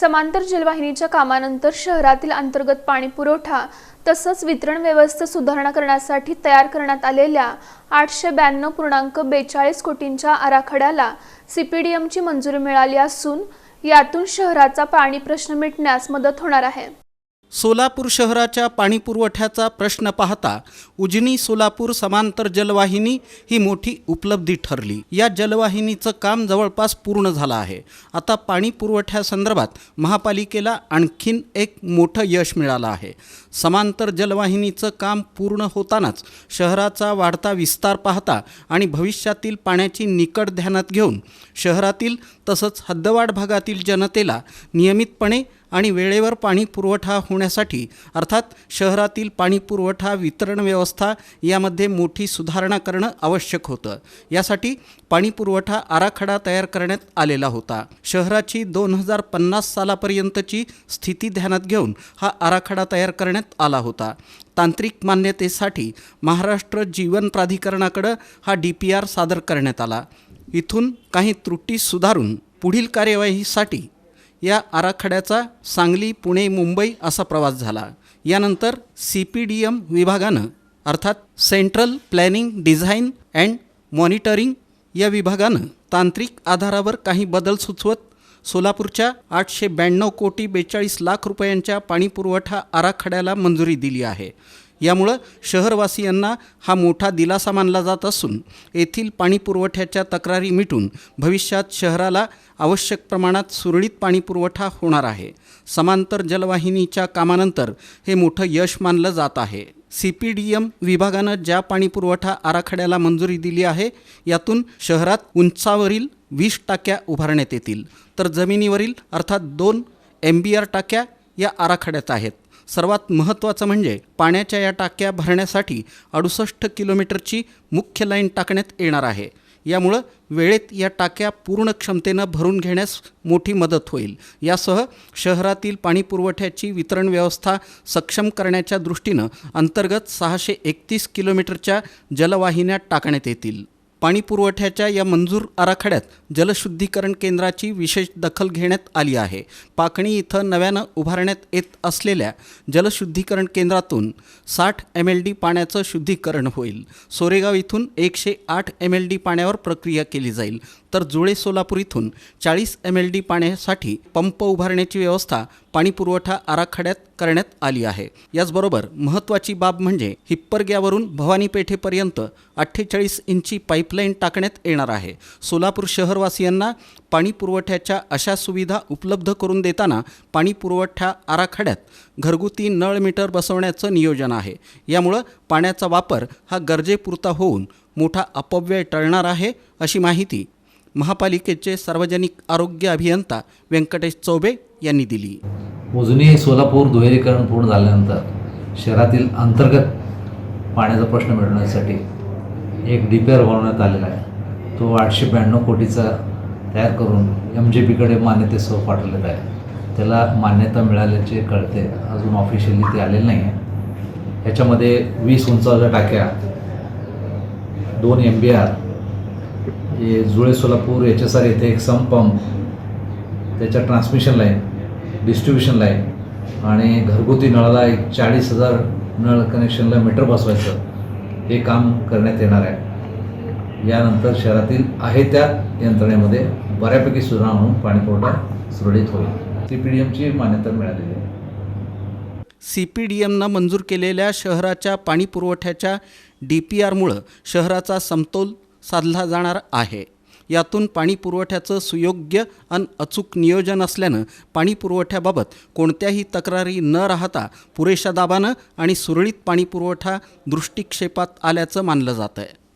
समांतर जलवाहिनीच्या कामानंतर शहरातील अंतर्गत पाणी पुरवठा तसंच वितरण व्यवस्था सुधारणा करण्यासाठी तयार करण्यात आलेल्या आठशे ब्याण्णव पूर्णांक बेचाळीस कोटींच्या आराखड्याला सीपीडीएमची मंजुरी मिळाली असून यातून शहराचा पाणी प्रश्न मिटण्यास मदत होणार आहे. सोलापूर शहराच्या पाणीपुरवठ्याचा प्रश्न पाहता उजनी सोलापूर समांतर जलवाहिनी ही मोठी उपलब्धी ठरली. या जलवाहिनीचं काम जवळपास पूर्ण झालं आहे. आता पाणी पुरवठ्यासंदर्भात महापालिकेला आणखीन एक मोठं यश मिळालं आहे. समांतर जलवाहिनीचं काम पूर्ण होतानाच शहराचा वाढता विस्तार पाहता आणि भविष्यातील पाण्याची निकट ध्यानात घेऊन शहरातील तसंच हद्दवाढ भागातील जनतेला नियमितपणे आणि वेळेवर पाणी पुरवठा होण्यासाठी अर्थात शहरातील पाणी पुरवठा वितरण व्यवस्था यामध्ये मोठी सुधारणा करणं आवश्यक होतं. यासाठी पाणी पुरवठा आराखडा तयार करण्यात आलेला होता. शहराची दोन हजार पन्नास सालापर्यंतची स्थिती ध्यानात घेऊन हा आराखडा तयार करण्यात आला होता. तांत्रिक मान्यतेसाठी महाराष्ट्र जीवन प्राधिकरणाकडं हा डी पी आर सादर करण्यात आला. इथून काही त्रुटी सुधारून पुढील कार्यवाहीसाठी या आराखड्याचा सांगली पुणे मुंबई असा प्रवास झाला. यानंतर सी पी डी एम विभागानं अर्थात central planning design and monitoring या विभागानं तांत्रिक आधारावर काही बदल सुचवत सोलापूरच्या आठशे ब्याण्णव कोटी बेचाळीस लाख रुपयांच्या पाणीपुरवठा आराखड्याला मंजुरी दिली आहे. यामुळं शहरवासियांना हा मोठा दिलासा मानला जात असून येथील पाणीपुरवठ्याच्या तक्रारी मिटून भविष्यात शहराला आवश्यक प्रमाणात सुरळीत पाणीपुरवठा होणार आहे. समांतर जलवाहिनीच्या कामानंतर हे मोठं यश मानलं जात आहे. सी पी डी एम विभागानं ज्या पाणीपुरवठा आराखड्याला मंजुरी दिली आहे यातून शहरात उंचावरील वीस टाक्या उभारण्यात येतील. तर जमिनीवरील अर्थात दोन एम बी आर टाक्या या आराखड्यात आहेत. सर्वात महत्त्वाचं म्हणजे पाण्याच्या या टाक्या भरण्यासाठी अडुसष्ट किलोमीटरची मुख्य लाईन टाकण्यात येणार आहे. यामुळं वेळेत या टाक्या पूर्ण क्षमतेनं भरून घेण्यास मोठी मदत होईल. यासह शहरातील पाणीपुरवठ्याची वितरण व्यवस्था सक्षम करण्याच्या दृष्टीनं अंतर्गत सहाशे एकतीस किलोमीटरच्या जलवाहिन्या टाकण्यात येतील. पाणीपुरवठ्याच्या या मंजूर आराखड्यात जलशुद्धीकरण केंद्राची विशेष दखल घेण्यात आली आहे. पाकणी इथं नव्यानं उभारण्यात येत असलेल्या जलशुद्धीकरण केंद्रातून साठ एम एल डी पाण्याचं शुद्धीकरण होईल. सोरेगाव इथून एकशे आठ एम एल डी पाण्यावर प्रक्रिया केली जाईल. तर जुळे सोलापूर इथून चाळीस एम एल डी पाण्यासाठी पंप उभारण्याची व्यवस्था पाणीपुरवठा आराखड्यात करण्यात आली आहे. याचबरोबर महत्त्वाची बाब म्हणजे हिप्परग्यावरून भवानी पेठेपर्यंत अठ्ठेचाळीस इंची पाईपलाईन टाकण्यात येणार आहे. सोलापूर शहरवासियांना पाणी पुरवठ्याच्या अशा सुविधा उपलब्ध करून देताना पाणी पुरवठा आराखड्यात घरगुती नळ मीटर बसवण्याचं नियोजन आहे. यामुळं पाण्याचा वापर हा गरजेपुरता होऊन मोठा अपव्यय टळणार आहे अशी माहिती महापालिकेचे सार्वजनिक आरोग्य अभियंता व्यंकटेश चौबे यांनी दिली. मोजणी सोलापूर दुहेरीकरण पूर्ण झाल्यानंतर शहरातील अंतर्गत पाण्याचा प्रश्न मिळवण्यासाठी एक डी पी आर बनवण्यात आलेला आहे. तो आठशे ब्याण्णव कोटीचा तयार करून एम जे पीकडे मान्यतेसह पाठवलेला आहे. त्याला मान्यता मिळाल्याचे कळते. अजून ऑफिशियली ते आलेलं नाही आहे. ह्याच्यामध्ये वीस उंचावच्या टाक्या दोन एम बी आर हे Jule Solapur H S R येथे एक संपंप त्याच्या ट्रान्समिशन लाईन डिस्ट्रीब्युशन लाईन आणि घरगुती नळाला एक चाळीस हजार नळ कनेक्शनला मीटर बसवायचं. हे काम करण्यात येणार आहे. यानंतर शहरातील आहे त्या यंत्रणेमध्ये बऱ्यापैकी सुधारणा होऊन पाणीपुरवठा सुरळीत होईल. सी पी डी एमची मान्यता मिळालेली आहे. सी पी डी एमनं मंजूर केलेल्या शहराच्या पाणीपुरवठ्याच्या डी पी आरमुळं शहराचा समतोल साधला जाणार आहे. यातून पाणी पुरवठ्याचं सुयोग्य अन अचूक नियोजन असल्यानं पाणी पुरवठ्याबाबत कोणत्याही तक्रारी न राहता पुरेशा दाबानं आणि सुरळीत पाणी पुरवठा दृष्टिक्षेपात आल्याचं मानलं जात आहे